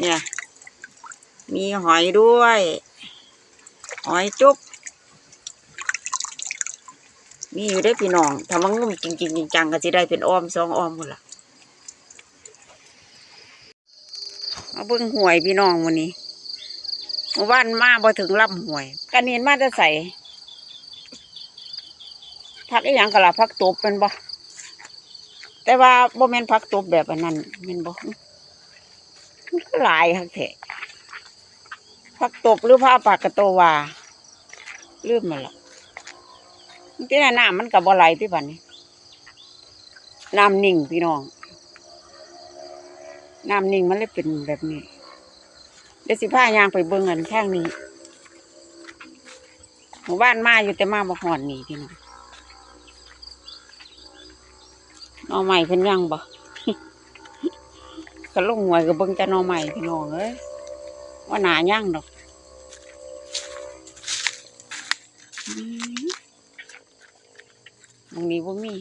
เนี่ย มีหอยด้วย หอยจุ๊บมีอยู่ได้พี่น้องถ้ามันงุ่มจริงๆจังก็จะได้เป็นอ้อมสองอ้อมหมดละมาเบิ่งหวยพี่น้องวันนี้เมื่อวานมาบ่ถึงลำหวยกันเห็นมาจะใส่พักอีหยังกะละพักตบเป็นบ่แต่ว่าบ่แม่นพักตบแบบอันนั้นแม่นบ่ หลายคักแท้พักตบหรือผ้าปากกระโตวาลืมมาละที่น่ะน้ำมันกับบ่ไหลที่บัดนี้น้ำนิ่งพี่น้องน้ำนิ่งมันเลยเป็นแบบนี้เดี๋ยวสิพายางไปเบิ่งกันข้างนี้หมู่บ้านมาอยู่แต่มาบ่หอนนี่พี่น้องหนอใหม่เพิ่นยังบ่ ก็ลงหวยก็เบิ่งแต่หนอใหม่พี่น้องเอ้ยว่าหนาย่างดอกมตรงนี้ว่ามี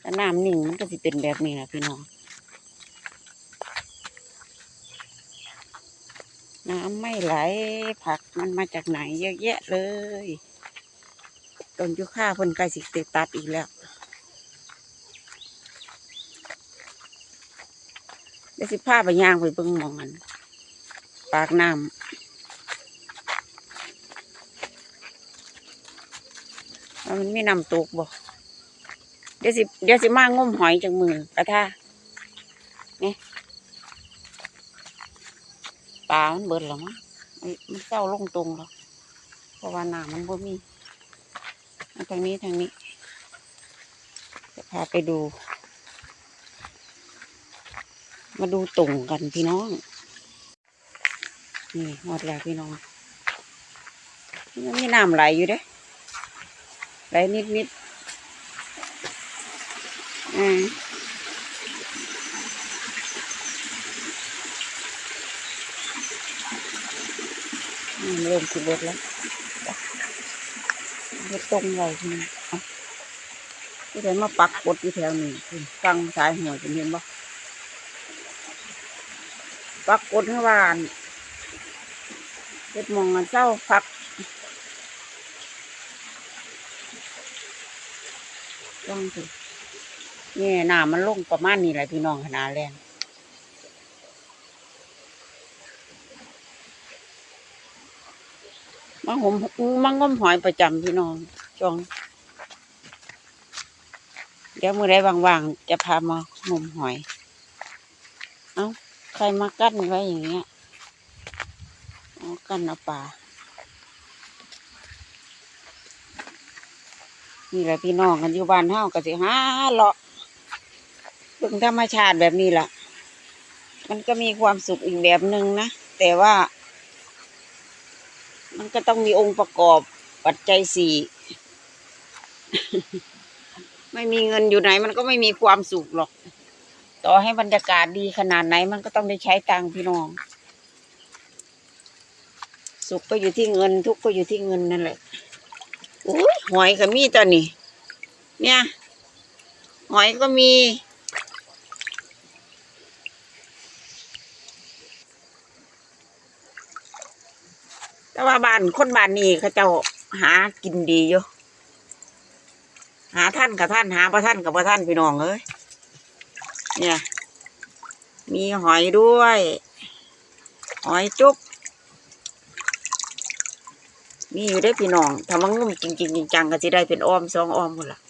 แต่น้ำนิ่งมันก็สิเป็นแบบนี้แหละพี่น้องน้ำไม่ไหลผักมันมาจากไหนเยอะแยะเลย ต้นยูคาเพิ่นใกล้สิติดตัดอีกแล้ว เดี๋ยวสิพาไปย่างไปเบิ่งหมองมันปากน้ำมันไมีน้ำตกบ่เดี๋ยวสิเดี๋ยวสิมางมหอยจากมือกระทะนี่ปลามันเบิดแล้วมั้งมันมันเจ้าลงตรงแล้วเพราะว่าน้ำมันบ่มีทางนี้ทางนี้จะพาไปดู มาดูตุ่งกันพี่น้อง นี่หมดแล้วพี่น้องมันมีน้ำไหลอยู่เด้ไหลนิดนิดอืมเริ่มสิบดแล้วเบิดตรงไว้ทีนี้อาที่ไหนมาปักกดอยู่แถวนี้ฟังสายหัวจะเห็นบ่ ปักกดให้วานเฮ็ดมองกันเศร้าพักลองสินี่น้ำมันลงประมาณนี้แหละพี่น้องขนาดแรงมังหมมังงมหอยประจำพี่น้องจอง เดี๋ยวมือใดว่างๆจะพามางมหอย เอ้า ใครมากั้นไว้อย่างเงี้ยเอากั้นเอาปลานี่แหละพี่น้องกันอยู่บ้านเฮาก็สิหาเลาะเบิ่งธรรมชาติแบบนี้ล่ะ มันก็มีความสุขอีกแบบหนึ่งนะ แต่ว่า มันก็ต้องมีองค์ประกอบปัจจัยสี่ ไม่มีเงินอยู่ไหนมันก็ไม่มีความสุขหรอก ต่อให้บรรยากาศดีขนาดไหนมันก็ต้องได้ใช้ตังพี่น้อง สุขก็อยู่ที่เงิน ทุกข์ก็อยู่ที่เงินนั่นแหละอุ้ยหอยก็มีตอนนี้ เนี่ย หอยก็มี แต่ว่าบ้านคนบ้านนี้เขาเจ้าหากินดีอยู่หาท่านกับท่านหาประท่านกับประท่านพี่น้องเอ้ย เนี่ย มีหอยด้วย หอยจุ๊บมีอยู่ได้พี่น้องถ้ามันงุ่มจริงๆจังก็จะได้เป็นอ้อมสองอ้อมหมดละ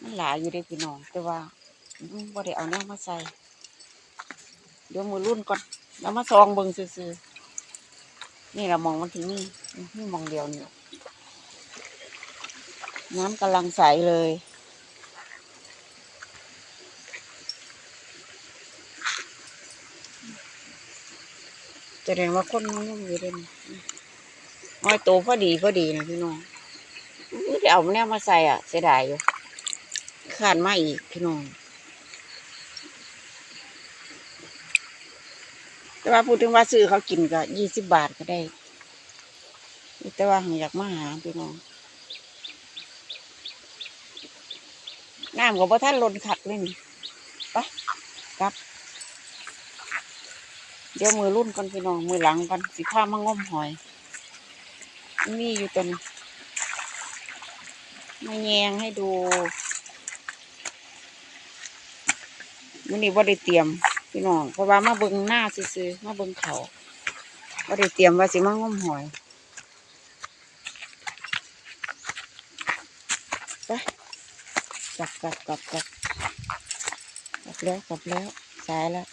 มันหลายอยู่ได้พี่น้อง แต่ว่าบ่ได้เอาแนวมาใส่ เดี๋ยวมือรุ่นก่อนแล้วมาซองเบิ่งซื่อๆนี่เรามองมันที่นี่นี่มองเดียวนี่ น้ำกำลังใสเลย แสดงว่าคนมันยังอยู่เด่นอ้อยโตพอดีพอดีนะพี่น้องเดี๋ยวเอาแนวมาใส่อะ เสียดายอยู่ขาดมาอีกพี่น้อง แต่ว่าพูดถึงว่าซื้อเขากินก็ยี่สิบบาทก็ได้ แต่ว่าอยากมาหาพี่น้อง น้ำกับพ่ท่านลนขัดเลยนี่ไปกลับ เดี๋ยวมือรุ่นกันพี่น้อง มือหลังกันสิผ้ามางมหอยมีอยู่ตนี้มาแยงให้ดูมันนี่ว่าได้เตรียม พี่น้อง เพราะว่ามาเบิงหน้าซื่อมาเบิงเขาว่าได้เตรียมว่าสิมางมหอย ไป กลับกลับกลับกลับกลับแล้วกลับแล้วสายแล้ว